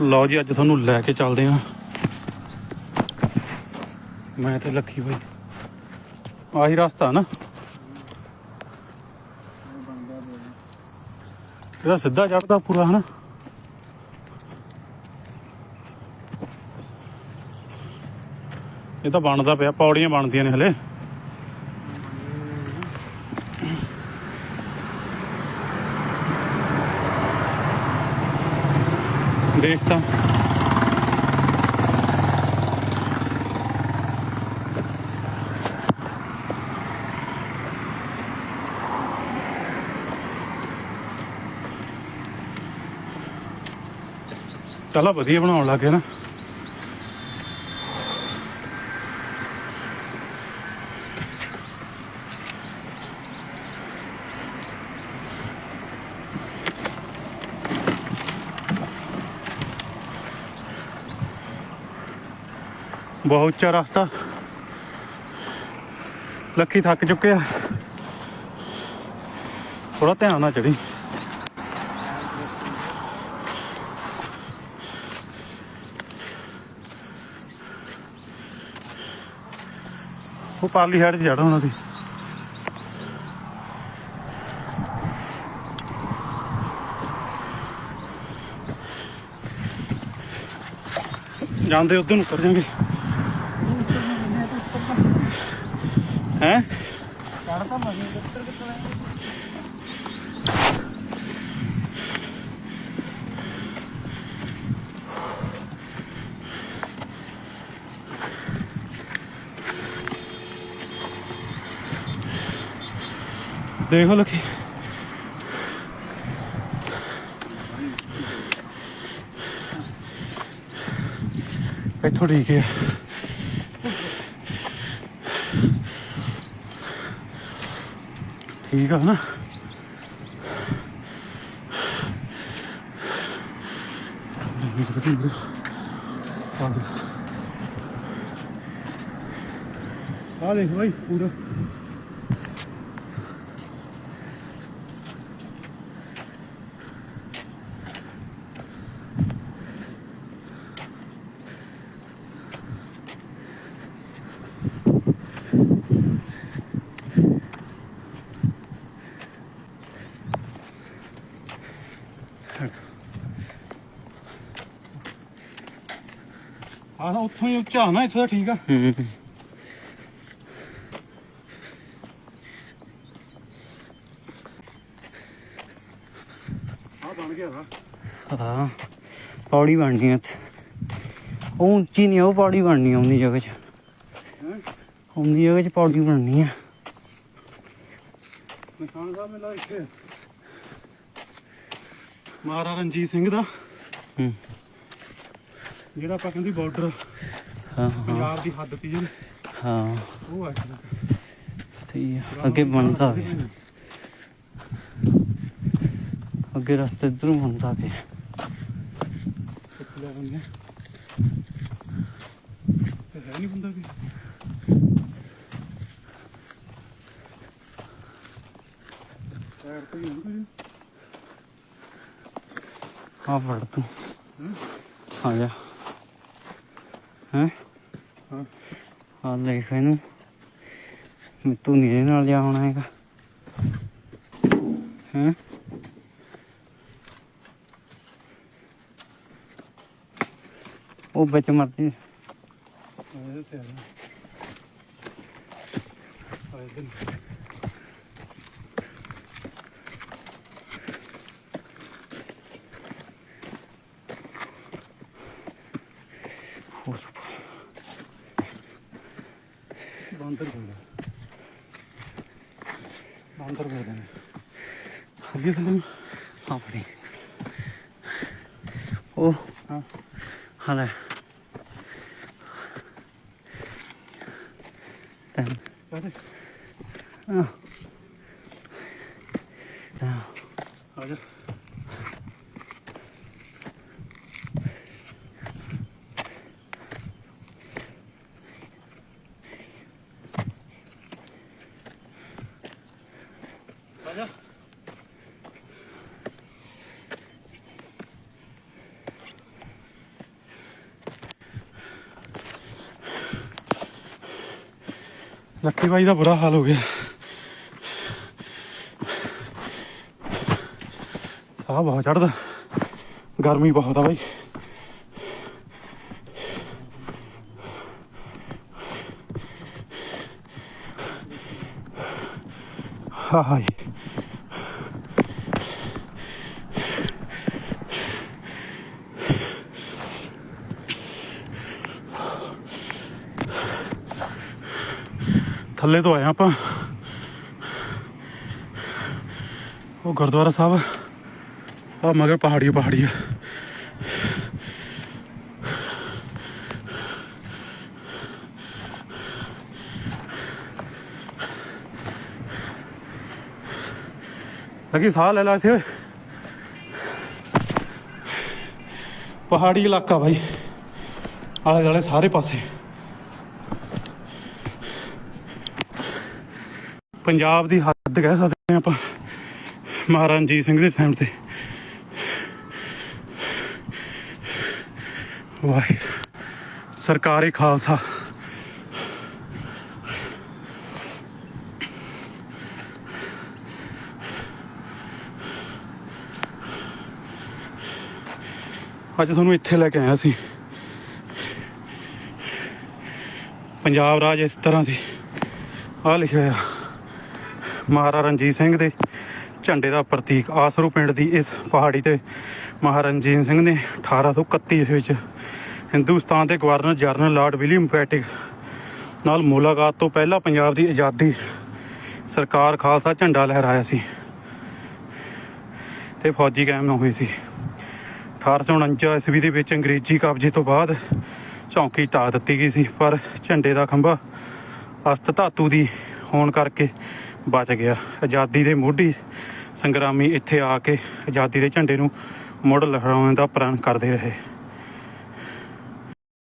ਲਓ ਜੀ, ਅੱਜ ਤੁਹਾਨੂੰ ਲੈ ਕੇ ਚੱਲਦੇ ਆ ਮੈਂ ਤੇ ਲੱਖੀ ਬਾਈ। ਆਹੀ ਰਸਤਾ ਨਾ। ਇਹਦਾ ਸਿੱਧਾ ਚੜਦਾ ਪੂਰਾ, ਹਨਾ? ਇਹ ਤਾਂ ਬਣਦਾ ਪਿਆ, ਪੌੜੀਆਂ ਬਣਦੀਆਂ ਨੇ ਹਲੇ। ਦੇਖ ਤਾਂ ਵਧੀਆ ਬਣਾਉਣ ਲੱਗੇ ਨਾ। ਬਹੁਤ ਉੱਚਾ ਰਸਤਾ। ਲੱਕੀ ਥੱਕ ਚੁੱਕਿਆ ਥੋੜਾ ਧਿਆਨ ਨਾਲ ਚੜੀ ਉਹ ਪਾਲੀ ਹੈਡ ਚ ਚੜਾ ਉਹਨਾਂ ਦੀ। ਜਾਂਦੇ ਉਧਰ ਨੂੰ ਕਰ ਜਾਾਂਗੇ। ਹੈ? ਚੜਦਾ ਮਹੀਂ ਕਿੱਧਰ ਕਿੱਧਰ ਦੇਖੋ ਲੱਕੀ। ਇੱਥੋਂ ਠੀਕ ਹੈ। ਠੀਕ ਆ ਨਾ ਆ ਦੇਖ ਭਾਈ ਪੂਰਾ ਆਹ ਉੱਥੋਂ ਹੀ ਉੱਚਾ ਨਾ ਇੱਥੋਂ ਦਾ ਠੀਕ ਆ। ਹੂੰ। ਆ ਬਣ ਗਿਆ ਵਾ। ਹਾਂ ਪੌੜੀ ਬਣਨੀ ਆ ਇੱਥੇ। ਉਹ ਉੱਚੀ ਨਹੀਂ ਉਹ ਪੌੜੀ ਬਣਨੀ ਜਗ੍ਹਾ 'ਚ। ਹੈ? ਉਹਦੀ ਜਗ੍ਹਾ 'ਚ ਪੌੜੀ ਬਣਨੀ ਆ। ਨਿਸ਼ਾਨ ਸਾਹਿਬ ਮਿਲਾ ਇੱਥੇ। ਮਹਾਰਾਜਾ ਰਣਜੀਤ ਸਿੰਘ ਦਾ। ਹੂੰ। ਜਿਹੜਾ ਆਪਾਂ ਕਹਿੰਦੀ ਬਾਰਡਰ ਹਾਂ ਹਾਂ। ਪੰਜਾਬ ਦੀ ਹੱਦ ਤੇ ਜਿਹੜੀ। ਹਾਂ। ਉਹ ਆ। ਸਹੀ ਆ। ਅੱਗੇ ਬਣਦਾ ਪਿਆ। ਅੱਗੇ ਰਸਤਾ ਇਧਰੋਂ ਬਣਦਾ ਪਿਆ। ਕਿੱਥੇ ਲੈ ਬੰਦੇ ਤੇ ਹੈ ਨਹੀਂ ਬੰਦਾ ਵੀ ਯਾਰ ਕੋਈ। ਨਹੀਂ ਆ ਫੜ ਤੂੰ। ਹੂੰ? ਆ ਜਾ। ਹੈ? ਆ ਦੇਖ ਇਹਨੂੰ। ਮੈਂ ਤੂੰ ਨਹੀਂ ਨਾਲ ਜਾ ਹੋਣਾ ਹੈਗਾ। ਹੈ? ਉਹ ਵਿੱਚ ਮਰਦੀ ਇਹਦੇ ਤੇ ਆ ਜਾ ਆ ਇੱਧਰ ਨੂੰ। ਉਸ ਬਾਂਦਰ ਕੋਲ ਬਾਂਦਰ ਕੋਲ ਨੇ ਅੱਗੇ ਥੱਲੇ। ਨੂੰ। ਆਪਣੀ ਉਹ ਹਾਂ। ਹਲੇ ਕਾਹਦੇ ਆ ਤਾਂ ਆ ਜਾ। ਲੱਕੀ ਬਾਈ ਦਾ ਬੁਰਾ ਹਾਲ ਹੋ ਗਿਆ। ਸਾਹ ਬਹੁਤ ਚੜਦਾ ਗਰਮੀ ਬਹੁਤ ਆ ਬਾਈ। ਹਾਏ। ਥੱਲੇ ਤੋਂ ਆਏ ਆਪਾਂ। ਉਹ ਗੁਰਦੁਆਰਾ ਸਾਹਿਬ ਆ ਮਗਰ ਪਹਾੜੀ ਪਹਾੜੀ ਆ। ਲਗੀ ਸਾਹ ਲੈ ਲਾ ਇੱਥੇ ਪਹਾੜੀ ਇਲਾਕਾ ਭਾਈ ਆਲੇ ਦੁਆਲੇ ਸਾਰੇ ਪਾਸੇ। ਪੰਜਾਬ ਦੀ ਹੱਦ ਕਹਿ ਸਕਦੇ ਹਾਂ ਆਪਾਂ, ਮਹਾਰਾਜਾ ਰਣਜੀਤ ਸਿੰਘ ਦੇ ਟਾਈਮ ਤੇ। ਵਾਹਿਗੁਰੂ ਸਰਕਾਰੀ ਖਾਲਸਾ। ਅੱਜ ਤੁਹਾਨੂੰ ਇੱਥੇ ਲੈ ਕੇ ਆਇਆ ਸੀ। ਪੰਜਾਬ ਰਾਜ ਇਸ ਤਰ੍ਹਾਂ ਦੀ ਆ ਲਿਖਿਆ ਆ। ਮਹਾਰਾਜਾ ਰਣਜੀਤ ਸਿੰਘ ਦੇ ਝੰਡੇ ਦਾ ਪ੍ਰਤੀਕ ਆਸਰੂ ਪਿੰਡ ਦੀ ਇਸ ਪਹਾੜੀ ਤੇ ਮਹਾਰਾਜਾ ਰਣਜੀਤ ਸਿੰਘ ਨੇ 1831 ਵਿੱਚ ਹਿੰਦੁਸਤਾਨ ਦੇ governor general lord William Bentinck ਨਾਲ ਮੁਲਾਕਾਤ ਤੋਂ ਪਹਿਲਾਂ ਪੰਜਾਬ ਦੀ ਆਜ਼ਾਦੀ ਸਰਕਾਰ ਖਾਲਸਾ ਝੰਡਾ ਲਹਿਰਾਇਆ ਸੀ ਤੇ ਫੌਜੀ ਕਾਇਮ ਨਾ ਹੋਈ ਸੀ। 1849 ਈਸਵੀ ਦੇ ਵਿੱਚ ਅੰਗਰੇਜ਼ੀ ਕਬਜ਼ੇ ਤੋਂ ਬਾਅਦ ਚੌਂਕੀ ਢਾ ਦਿੱਤੀ ਗਈ ਸੀ, ਪਰ ਝੰਡੇ ਦਾ ਖੰਭਾ ਅਸਤ ਧਾਤੂ ਦੀ ਹੋਣ ਕਰਕੇ ਬਚ ਗਿਆ। ਆਜ਼ਾਦੀ ਦੇ ਮੋਢੀ ਸੰਗਰਾਮੀ ਇੱਥੇ ਆ ਕੇ ਆਜ਼ਾਦੀ ਦੇ ਝੰਡੇ ਨੂੰ ਮੁੜ ਲਹਿਰਾਉਣ ਦਾ ਪ੍ਰਣ ਕਰਦੇ ਰਹੇ।